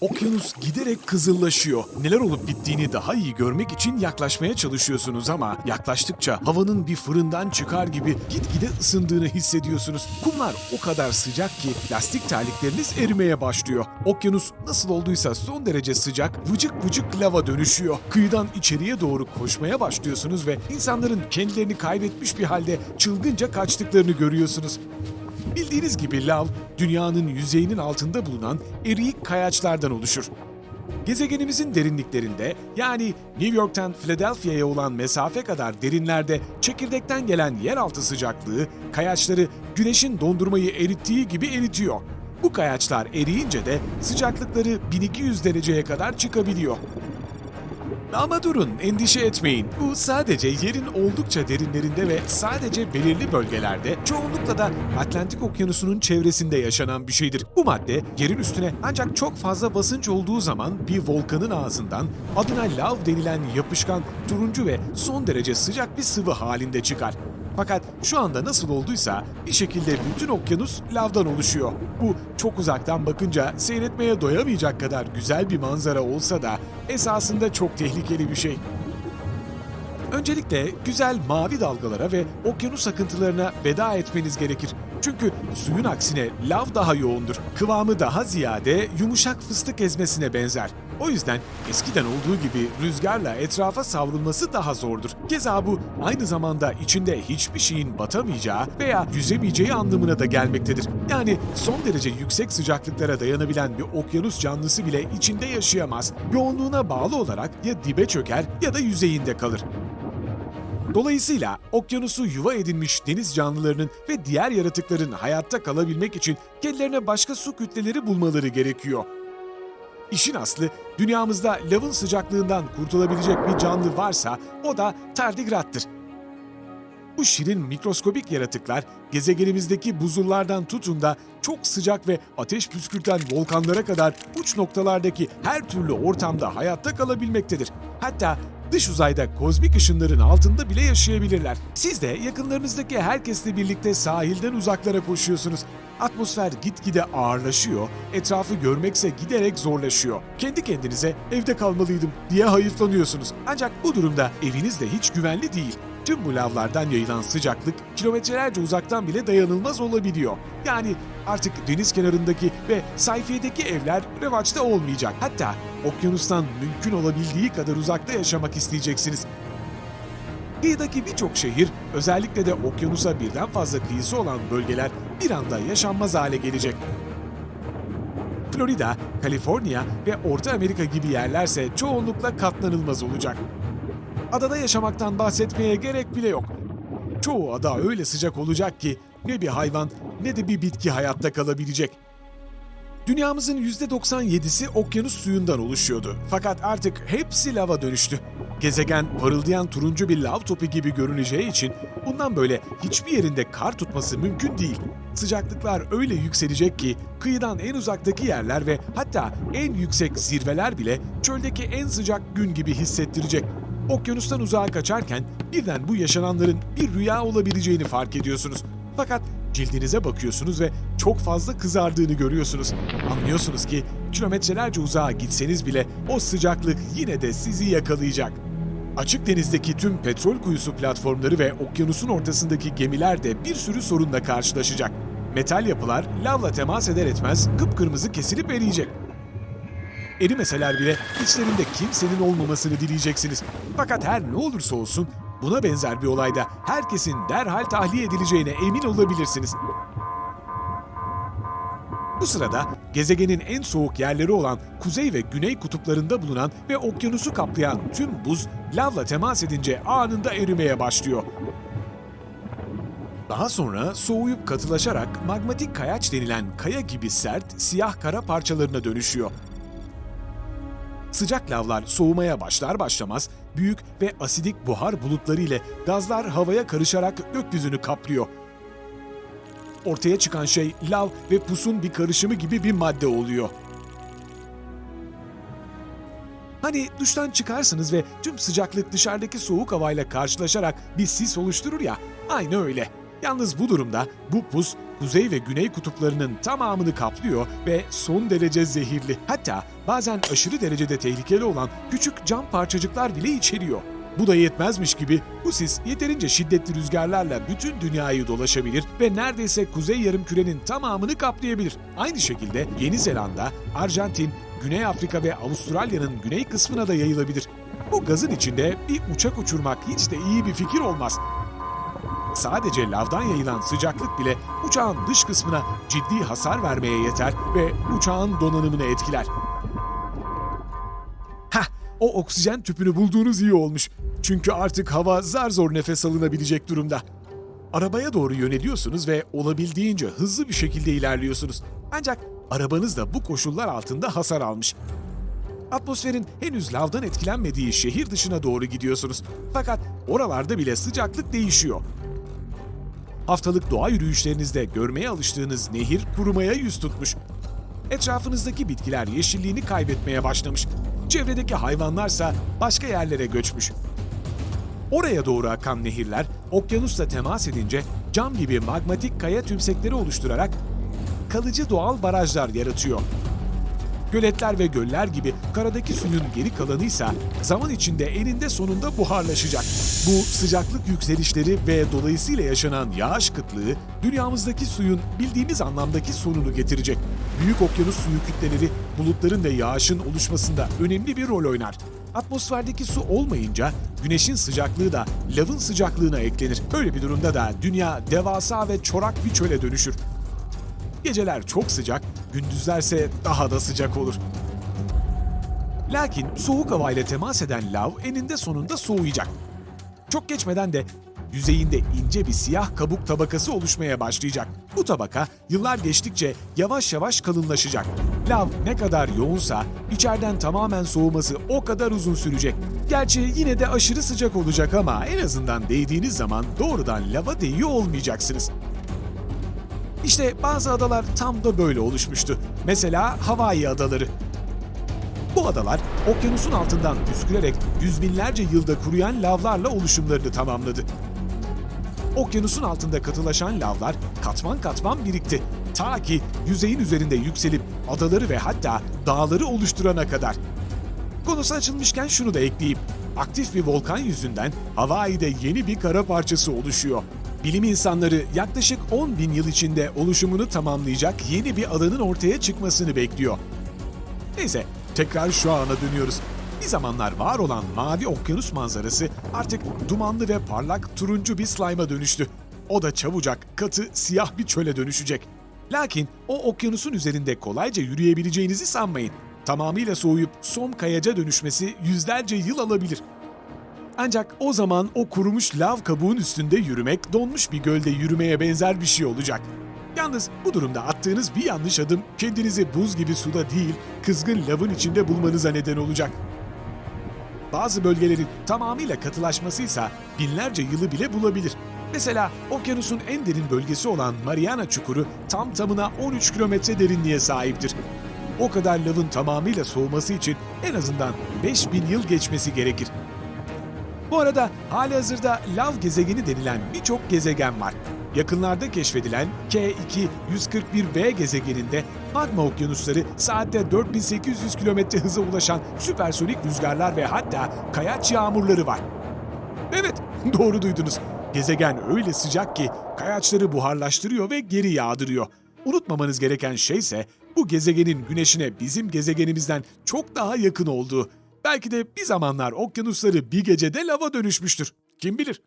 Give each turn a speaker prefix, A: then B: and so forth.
A: Okyanus giderek kızıllaşıyor. Neler olup bittiğini daha iyi görmek için yaklaşmaya çalışıyorsunuz ama yaklaştıkça havanın bir fırından çıkar gibi gitgide ısındığını hissediyorsunuz. Kumlar o kadar sıcak ki lastik terlikleriniz erimeye başlıyor. Okyanus nasıl olduysa son derece sıcak, vıcık vıcık lava dönüşüyor. Kıyıdan içeriye doğru koşmaya başlıyorsunuz ve insanların kendilerini kaybetmiş bir halde çılgınca kaçtıklarını görüyorsunuz. Bildiğiniz gibi lav, dünyanın yüzeyinin altında bulunan eriyik kayaçlardan oluşur. Gezegenimizin derinliklerinde yani New York'tan Philadelphia'ya olan mesafe kadar derinlerde çekirdekten gelen yeraltı sıcaklığı kayaçları güneşin dondurmayı erittiği gibi eritiyor. Bu kayaçlar eriyince de sıcaklıkları 1200 dereceye kadar çıkabiliyor. Ama durun, endişe etmeyin. Bu sadece yerin oldukça derinlerinde ve sadece belirli bölgelerde, çoğunlukla da Atlantik Okyanusu'nun çevresinde yaşanan bir şeydir. Bu madde yerin üstüne ancak çok fazla basınç olduğu zaman bir volkanın ağzından adına lav denilen yapışkan, turuncu ve son derece sıcak bir sıvı halinde çıkar. Fakat şu anda nasıl olduysa bir şekilde bütün okyanus lavdan oluşuyor. Bu çok uzaktan bakınca seyretmeye doyamayacak kadar güzel bir manzara olsa da esasında çok tehlikeli bir şey. Öncelikle güzel mavi dalgalara ve okyanus akıntılarına veda etmeniz gerekir. Çünkü suyun aksine lav daha yoğundur. Kıvamı daha ziyade yumuşak fıstık ezmesine benzer. O yüzden eskiden olduğu gibi rüzgarla etrafa savrulması daha zordur. Keza bu aynı zamanda içinde hiçbir şeyin batamayacağı veya yüzemeyeceği anlamına da gelmektedir. Yani son derece yüksek sıcaklıklara dayanabilen bir okyanus canlısı bile içinde yaşayamaz. Yoğunluğuna bağlı olarak ya dibe çöker ya da yüzeyinde kalır. Dolayısıyla okyanusu yuva edinmiş deniz canlılarının ve diğer yaratıkların hayatta kalabilmek için kendilerine başka su kütleleri bulmaları gerekiyor. İşin aslı dünyamızda lavın sıcaklığından kurtulabilecek bir canlı varsa o da tardigrattır. Bu şirin mikroskobik yaratıklar gezegenimizdeki buzullardan tutun da çok sıcak ve ateş püskürten volkanlara kadar uç noktalardaki her türlü ortamda hayatta kalabilmektedir. Hatta dış uzayda kozmik ışınların altında bile yaşayabilirler. Siz de yakınlarınızdaki herkesle birlikte sahilden uzaklara koşuyorsunuz. Atmosfer gitgide ağırlaşıyor, etrafı görmekse giderek zorlaşıyor. Kendi kendinize evde kalmalıydım diye hayıflanıyorsunuz. Ancak bu durumda eviniz de hiç güvenli değil. Tüm bu lavlardan yayılan sıcaklık kilometrelerce uzaktan bile dayanılmaz olabiliyor. Yani artık deniz kenarındaki ve sayfiyedeki evler revaçta olmayacak. Hatta okyanustan mümkün olabildiği kadar uzakta yaşamak isteyeceksiniz. Kıyıdaki birçok şehir, özellikle de okyanusa birden fazla kıyısı olan bölgeler bir anda yaşanmaz hale gelecek. Florida, Kaliforniya ve Orta Amerika gibi yerlerse çoğunlukla katlanılmaz olacak. Adada yaşamaktan bahsetmeye gerek bile yok. Çoğu ada öyle sıcak olacak ki ne bir hayvan ne de bir bitki hayatta kalabilecek. Dünyamızın %97'si okyanus suyundan oluşuyordu. Fakat artık hepsi lava dönüştü. Gezegen parıldayan turuncu bir lav topu gibi görüneceği için bundan böyle hiçbir yerinde kar tutması mümkün değil. Sıcaklıklar öyle yükselecek ki kıyıdan en uzaktaki yerler ve hatta en yüksek zirveler bile çöldeki en sıcak gün gibi hissettirecek. Okyanustan uzağa kaçarken birden bu yaşananların bir rüya olabileceğini fark ediyorsunuz. Fakat cildinize bakıyorsunuz ve çok fazla kızardığını görüyorsunuz. Anlıyorsunuz ki kilometrelerce uzağa gitseniz bile o sıcaklık yine de sizi yakalayacak. Açık denizdeki tüm petrol kuyusu platformları ve okyanusun ortasındaki gemiler de bir sürü sorunla karşılaşacak. Metal yapılar lavla temas eder etmez kıpkırmızı kesilip eriyecek. Erimeseler bile içlerinde kimsenin olmamasını dileyeceksiniz. Fakat her ne olursa olsun buna benzer bir olayda herkesin derhal tahliye edileceğine emin olabilirsiniz. Bu sırada gezegenin en soğuk yerleri olan kuzey ve güney kutuplarında bulunan ve okyanusu kaplayan tüm buz lavla temas edince anında erimeye başlıyor. Daha sonra soğuyup katılaşarak magmatik kayaç denilen kaya gibi sert, siyah kara parçalarına dönüşüyor. Sıcak lavlar soğumaya başlar başlamaz büyük ve asidik buhar bulutları ile gazlar havaya karışarak gökyüzünü kaplıyor. Ortaya çıkan şey lav ve pusun bir karışımı gibi bir madde oluyor. Hani duştan çıkarsınız ve tüm sıcaklık dışarıdaki soğuk havayla karşılaşarak bir sis oluşturur ya, aynı öyle. Yalnız bu durumda bu pus kuzey ve güney kutuplarının tamamını kaplıyor ve son derece zehirli. Hatta bazen aşırı derecede tehlikeli olan küçük cam parçacıklar bile içeriyor. Bu da yetmezmiş gibi bu sis yeterince şiddetli rüzgarlarla bütün dünyayı dolaşabilir ve neredeyse kuzey yarımkürenin tamamını kaplayabilir. Aynı şekilde Yeni Zelanda, Arjantin, Güney Afrika ve Avustralya'nın güney kısmına da yayılabilir. Bu gazın içinde bir uçak uçurmak hiç de iyi bir fikir olmaz. Sadece lavdan yayılan sıcaklık bile uçağın dış kısmına ciddi hasar vermeye yeter ve uçağın donanımını etkiler. Hah, o oksijen tüpünü bulduğunuz iyi olmuş. Çünkü artık hava zar zor nefes alınabilecek durumda. Arabaya doğru yöneliyorsunuz ve olabildiğince hızlı bir şekilde ilerliyorsunuz. Ancak arabanız da bu koşullar altında hasar almış. Atmosferin henüz lavdan etkilenmediği şehir dışına doğru gidiyorsunuz. Fakat oralarda bile sıcaklık değişiyor. Haftalık doğa yürüyüşlerinizde görmeye alıştığınız nehir kurumaya yüz tutmuş. Etrafınızdaki bitkiler yeşilliğini kaybetmeye başlamış. Çevredeki hayvanlarsa başka yerlere göçmüş. Oraya doğru akan nehirler okyanusla temas edince cam gibi magmatik kaya tümsekleri oluşturarak kalıcı doğal barajlar yaratıyor. Göletler ve göller gibi karadaki suyun geri kalanıysa zaman içinde eninde sonunda buharlaşacak. Bu sıcaklık yükselişleri ve dolayısıyla yaşanan yağış kıtlığı dünyamızdaki suyun bildiğimiz anlamdaki sonunu getirecek. Büyük okyanus suyu kütleleri bulutların ve yağışın oluşmasında önemli bir rol oynar. Atmosferdeki su olmayınca güneşin sıcaklığı da lavın sıcaklığına eklenir. Böyle bir durumda da dünya devasa ve çorak bir çöle dönüşür. Geceler çok sıcak, gündüzlerse daha da sıcak olur. Lakin soğuk havayla temas eden lav eninde sonunda soğuyacak. Çok geçmeden de yüzeyinde ince bir siyah kabuk tabakası oluşmaya başlayacak. Bu tabaka yıllar geçtikçe yavaş yavaş kalınlaşacak. Lav ne kadar yoğunsa içeriden tamamen soğuması o kadar uzun sürecek. Gerçi yine de aşırı sıcak olacak ama en azından değdiğiniz zaman doğrudan lava değiyor olmayacaksınız. İşte bazı adalar tam da böyle oluşmuştu. Mesela Hawaii adaları. Bu adalar okyanusun altından püskürerek yüz binlerce yılda kuruyan lavlarla oluşumlarını tamamladı. Okyanusun altında katılaşan lavlar katman katman birikti. Ta ki yüzeyin üzerinde yükselip adaları ve hatta dağları oluşturana kadar. Konusu açılmışken şunu da ekleyeyim. Aktif bir volkan yüzünden Hawaii'de yeni bir kara parçası oluşuyor. Bilim insanları yaklaşık 10 bin yıl içinde oluşumunu tamamlayacak yeni bir alanın ortaya çıkmasını bekliyor. Neyse, tekrar şu ana dönüyoruz. Bir zamanlar var olan mavi okyanus manzarası artık dumanlı ve parlak turuncu bir slime'a dönüştü. O da çabucak katı siyah bir çöle dönüşecek. Lakin o okyanusun üzerinde kolayca yürüyebileceğinizi sanmayın. Tamamıyla soğuyup som kayaca dönüşmesi yüzlerce yıl alabilir. Ancak o zaman o kurumuş lav kabuğun üstünde yürümek donmuş bir gölde yürümeye benzer bir şey olacak. Yalnız bu durumda attığınız bir yanlış adım kendinizi buz gibi suda değil, kızgın lavın içinde bulmanıza neden olacak. Bazı bölgelerin tamamıyla katılaşmasıysa binlerce yılı bile bulabilir. Mesela okyanusun en derin bölgesi olan Mariana Çukuru tam tamına 13 kilometre derinliğe sahiptir. O kadar lavın tamamıyla soğuması için en azından 5000 yıl geçmesi gerekir. Bu arada hali hazırda lav gezegeni denilen birçok gezegen var. Yakınlarda keşfedilen K2-141b gezegeninde magma okyanusları saatte 4800 km hıza ulaşan süpersonik rüzgarlar ve hatta kayaç yağmurları var. Evet, doğru duydunuz. Gezegen öyle sıcak ki kayaçları buharlaştırıyor ve geri yağdırıyor. Unutmamanız gereken şey ise bu gezegenin güneşine bizim gezegenimizden çok daha yakın olduğu. Belki de bir zamanlar okyanusları bir gecede lava dönüşmüştür. Kim bilir?